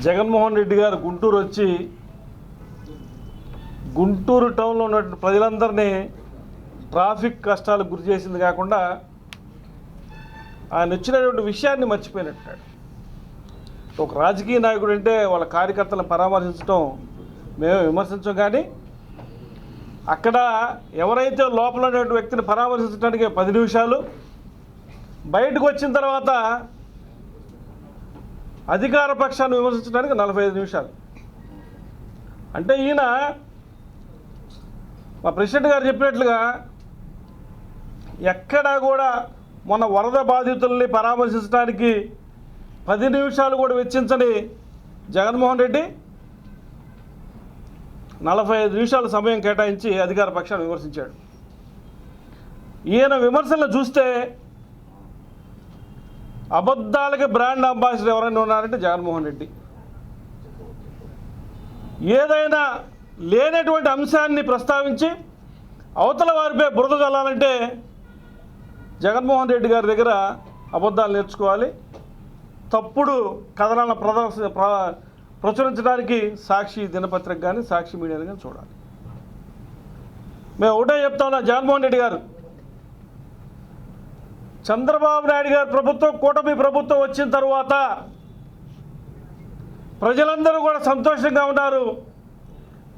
జగన్మోహన్ రెడ్డి గారు గుంటూరు వచ్చి గుంటూరు టౌన్లో ఉన్న ప్రజలందరినీ ట్రాఫిక్ కష్టాలకు గురి చేసింది కాకుండా ఆయన వచ్చినటువంటి విషయాన్ని మర్చిపోయినట్టాడు ఒక రాజకీయ నాయకుడు అంటే వాళ్ళ కార్యకర్తలను పరామర్శించడం మేము విమర్శించం కానీ అక్కడ ఎవరైతే లోపల ఉన్నటువంటి వ్యక్తిని పరామర్శించడానికి పది నిమిషాలు బయటకు వచ్చిన తర్వాత అధికార పక్షాన్ని విమర్శించడానికి నలభై ఐదు నిమిషాలు. అంటే ఈయన మా ప్రెసిడెంట్ గారు చెప్పినట్లుగా ఎక్కడా కూడా మొన్న వరద బాధితుల్ని పరామర్శించడానికి పది నిమిషాలు కూడా వెచ్చించని జగన్మోహన్ రెడ్డి నలభై ఐదు నిమిషాల సమయం కేటాయించి అధికార పక్షాన్ని విమర్శించాడు. ఈయన విమర్శలను చూస్తే అబద్ధాలకి బ్రాండ్ అంబాసిడర్ ఎవరైనా ఉన్నారంటే జగన్మోహన్ రెడ్డి. ఏదైనా లేనటువంటి అంశాన్ని ప్రస్తావించి అవతల వారిపై బురద చల్లాలంటే జగన్మోహన్ రెడ్డి గారి దగ్గర అబద్ధాలు నేర్చుకోవాలి. తప్పుడు కథనాలను ప్రదర్శ ప్ర- ప్రచురించడానికి సాక్షి దినపత్రిక కానీ సాక్షి మీడియాని కానీ చూడాలి. మేము ఒకటే చెప్తా ఉన్నా జగన్మోహన్ రెడ్డి గారు చంద్రబాబు నాయుడు గారి ప్రభుత్వం కూటమి ప్రభుత్వం వచ్చిన తర్వాత ప్రజలందరూ కూడా సంతోషంగా ఉన్నారు.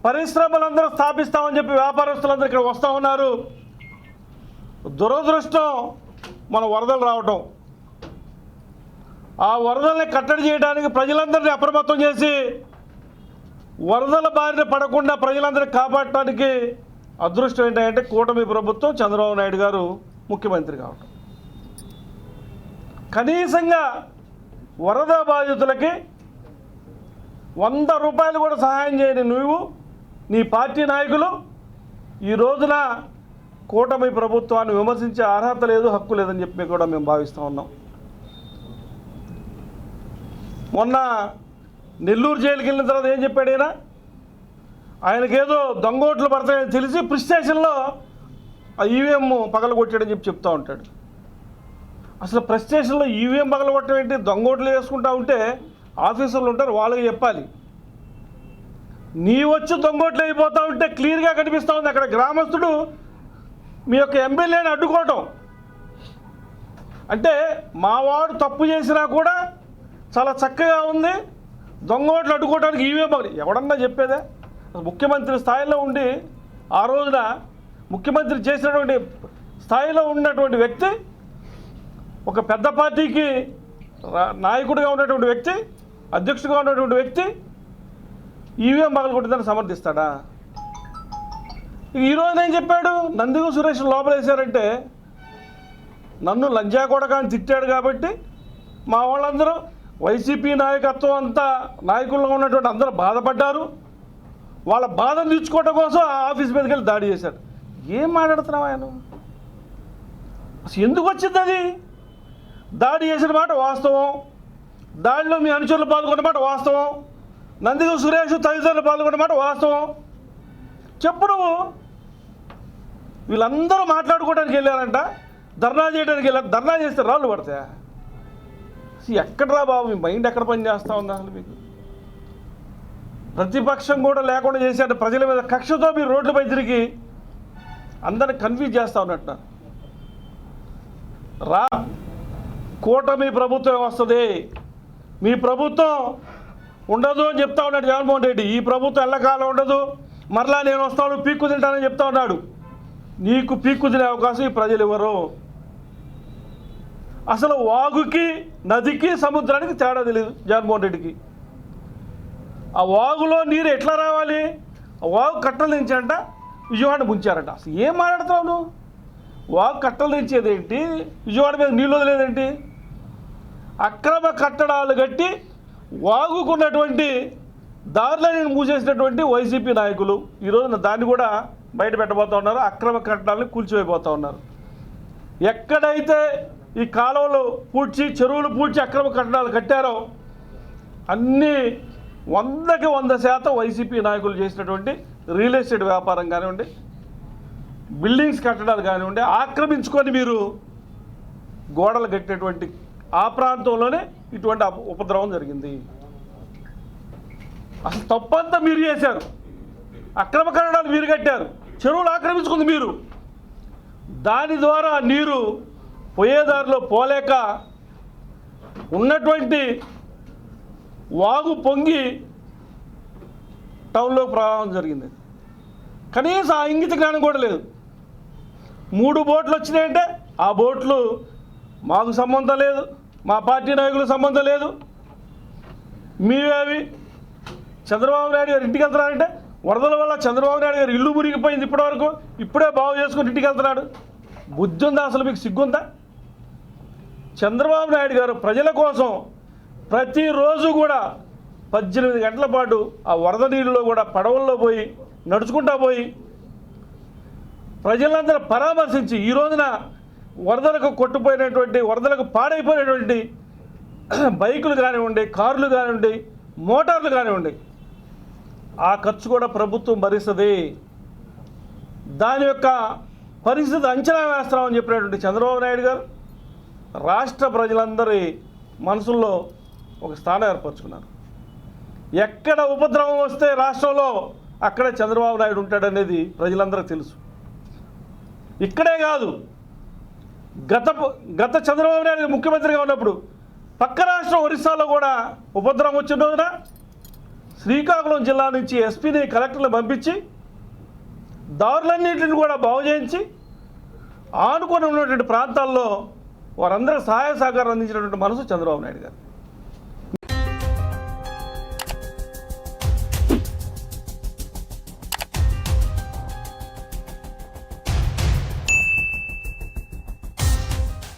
పరిశ్రమలందరూ స్థాపిస్తామని చెప్పి వ్యాపారస్తులందరూ ఇక్కడ వస్తూ ఉన్నారు. దురదృష్టం మన వరదలు రావటం. ఆ వరదల్ని కట్టడి చేయడానికి ప్రజలందరినీ అప్రమత్తం చేసి వరదల బారిన పడకుండా ప్రజలందరినీ కాపాడటానికి అదృష్టం ఏంటంటే కూటమి ప్రభుత్వం చంద్రబాబు నాయుడు గారు ముఖ్యమంత్రి కావటం. కనీసంగా వరద బాధితులకి వంద రూపాయలు కూడా సహాయం చేయని నువ్వు నీ పార్టీ నాయకులు ఈ రోజున కూటమి ప్రభుత్వాన్ని విమర్శించే అర్హత లేదు హక్కు లేదని చెప్పి కూడా మేము భావిస్తూ ఉన్నాం. మొన్న నెల్లూరు జైలుకి వెళ్ళిన తర్వాత ఏం చెప్పాడు ఆయన ఆయనకేదో దొంగోట్లు పడతాయని తెలిసి ప్రిస్టేషన్లో ఈవీఎం పగలగొట్టాడని చెప్పి చెప్తూ ఉంటాడు. అసలు ప్రెస్ స్టేషన్లో ఈవీఎం పగలగొట్టడం ఏంటి? దొంగోట్లు వేసుకుంటా ఉంటే ఆఫీసర్లు ఉంటారు వాళ్ళకి చెప్పాలి. నీ వచ్చి దొంగోట్లు అయిపోతా ఉంటే క్లియర్గా కనిపిస్తూ ఉంది. అక్కడ గ్రామస్తుడు మీ యొక్క ఎమ్మెల్యేని అడ్డుకోవటం. అంటే మావాడు తప్పు చేసినా కూడా చాలా చక్కగా ఉంది. దొంగోట్లు అడ్డుకోవడానికి ఈవీఎం పగలి ఎవడన్నా చెప్పేదే? ముఖ్యమంత్రి స్థాయిలో ఉండి ఆ రోజున ముఖ్యమంత్రి చేసినటువంటి స్థాయిలో ఉన్నటువంటి వ్యక్తి ఒక పెద్ద పార్టీకి నాయకుడిగా ఉన్నటువంటి వ్యక్తి అధ్యక్షుడిగా ఉన్నటువంటి వ్యక్తి ఈవీఎం పగలగొట్టిందని సమర్థిస్తాడా? ఈరోజు నేను ఏం చెప్పాడు? నందిగు సురేష్ లోపలేశారంటే నన్ను లంజా కొడక అని తిట్టాడు కాబట్టి మా వాళ్ళందరూ వైసీపీ నాయకత్వం అంతా నాయకుల్లో ఉన్నటువంటి అందరూ బాధపడ్డారు. వాళ్ళ బాధను తీర్చుకోవడం కోసం ఆ ఆఫీస్ మీదకి వెళ్ళి దాడి చేశారు ఏం మాట్లాడుతున్నావు ఆయన? అసలు ఎందుకు వచ్చింది అది? దాడి చేసిన మాట వాస్తవం. దాడిలో మీ అనుచరులు పాల్గొన్న మాట వాస్తవం. నందిగు సురేష్ తదితరులు పాల్గొన్న మాట వాస్తవం. చెప్పు నువ్వు. వీళ్ళందరూ మాట్లాడుకోవడానికి వెళ్ళారంట. ధర్నా చేయడానికి వెళ్ళారు. ధర్నా చేస్తే రాళ్ళు పడతాయా? ఎక్కడరా బాబు? మీ మైండ్ ఎక్కడ పని చేస్తూ ఉంది అసలు మీకు? ప్రతిపక్షం కూడా లేకుండా చేశారు. ప్రజల మీద కక్షతో మీరు రోడ్లపై తిరిగి అందరిని కన్ఫ్యూజ్ చేస్తూ ఉన్నట్టు రా. కూటమి ప్రభుత్వం వస్తుంది. మీ ప్రభుత్వం ఉండదు అని చెప్తా ఉన్నాడు జగన్మోహన్ రెడ్డి. ఈ ప్రభుత్వం ఎల్లకాలం ఉండదు. మరలా నేను వస్తాను పీక్కు తింటానని చెప్తా ఉన్నాడు. నీకు పీక్కు తినే అవకాశం ఈ ప్రజలు ఇవ్వరు. అసలు వాగుకి నదికి సముద్రానికి తేడా తెలియదు జగన్మోహన్ రెడ్డికి. ఆ వాగులో నీరు ఎట్లా రావాలి? ఆ వాగు కట్టలు దించారంట విజయవాడ ముంచారంట. అసలు ఏం మాట్లాడతావు నువ్వు? వాగు కట్టలు దించేది ఏంటి? విజయవాడ మీద నీళ్ళు వదిలేదేంటి అక్రమ కట్టడాలు కట్టి వాగుకున్నటువంటి దారులను మూసేసినటువంటి వైసీపీ నాయకులు. ఈరోజు దాన్ని కూడా బయట పెట్టబోతా ఉన్నారు. అక్రమ కట్టడాలను కూల్చివేయబోతా ఉన్నారు. ఎక్కడైతే ఈ కాలువలు పూడ్చి చెరువులు పూడ్చి అక్రమ కట్టడాలు కట్టారో అన్నీ వందకి వంద శాతం వైసీపీ నాయకులు చేసినటువంటి రియల్ ఎస్టేట్ వ్యాపారం కానివ్వండి బిల్డింగ్స్ కట్టడాలు కానివ్వండి ఆక్రమించుకొని మీరు గోడలు కట్టేటువంటి ఆ ప్రాంతంలోనే ఇటువంటి ఉపద్రవం జరిగింది. అసలు తప్పంతా మీరు చేశారు. అక్రమ కన్నడాలు మీరు కట్టారు. చెరువులు ఆక్రమించుకుంది మీరు. దాని ద్వారా నీరు పోయేదారిలో పోలేక ఉన్నటువంటి వాగు పొంగి టౌన్లో ప్రవాహం జరిగింది. కనీసం ఆ ఇంగిత జ్ఞానం కూడా లేదు. మూడు బోట్లు వచ్చినాయంటే ఆ బోట్లు మాకు సంబంధం లేదు. మా పార్టీ నాయకులకు సంబంధం లేదు. మీవేవి? చంద్రబాబు నాయుడు గారు ఇంటికి వెళ్తున్నారంటే వరదల వల్ల చంద్రబాబు నాయుడు గారు ఇల్లు మురిగిపోయింది ఇప్పటివరకు ఇప్పుడే బాగు చేసుకుని ఇంటికి వెళ్తున్నాడు. బుద్ధి ఉందా అసలు మీకు? సిగ్గుందా? చంద్రబాబు నాయుడు గారు ప్రజల కోసం ప్రతిరోజు కూడా పద్దెనిమిది గంటల పాటు ఆ వరద నీళ్ళలో కూడా పడవల్లో పోయి నడుచుకుంటా పోయి ప్రజలందరూ పరామర్శించి ఈ రోజున వరదలకు కొట్టుపోయినటువంటి వరదలకు పాడైపోయినటువంటి బైకులు కానివ్వండి కార్లు కానివ్వండి మోటార్లు కానివ్వండి ఆ ఖర్చు కూడా ప్రభుత్వం భరిస్తుంది. దాని యొక్క పరిస్థితి అంచనా వేస్తామని చెప్పినటువంటి చంద్రబాబు నాయుడు గారు రాష్ట్ర ప్రజలందరి మనసుల్లో ఒక స్థానం ఏర్పరచుకున్నారు. ఎక్కడ ఉపద్రవం వస్తే రాష్ట్రంలో అక్కడే చంద్రబాబు నాయుడు ఉంటాడనేది ప్రజలందరికీ తెలుసు. ఇక్కడే కాదు గత గత చంద్రబాబు నాయుడు ముఖ్యమంత్రిగా ఉన్నప్పుడు పక్క రాష్ట్రం ఒరిస్సాలో కూడా ఉపద్రవం వచ్చిన రోజున శ్రీకాకుళం జిల్లా నుంచి ఎస్పీని కలెక్టర్లు పంపించి దారులన్నింటిని కూడా బాగు చేయించి ఆనుకొని ఉన్నటువంటి ప్రాంతాల్లో వారందరూ సహాయ సహకారం అందించినటువంటి మనసు చంద్రబాబు నాయుడు గారు.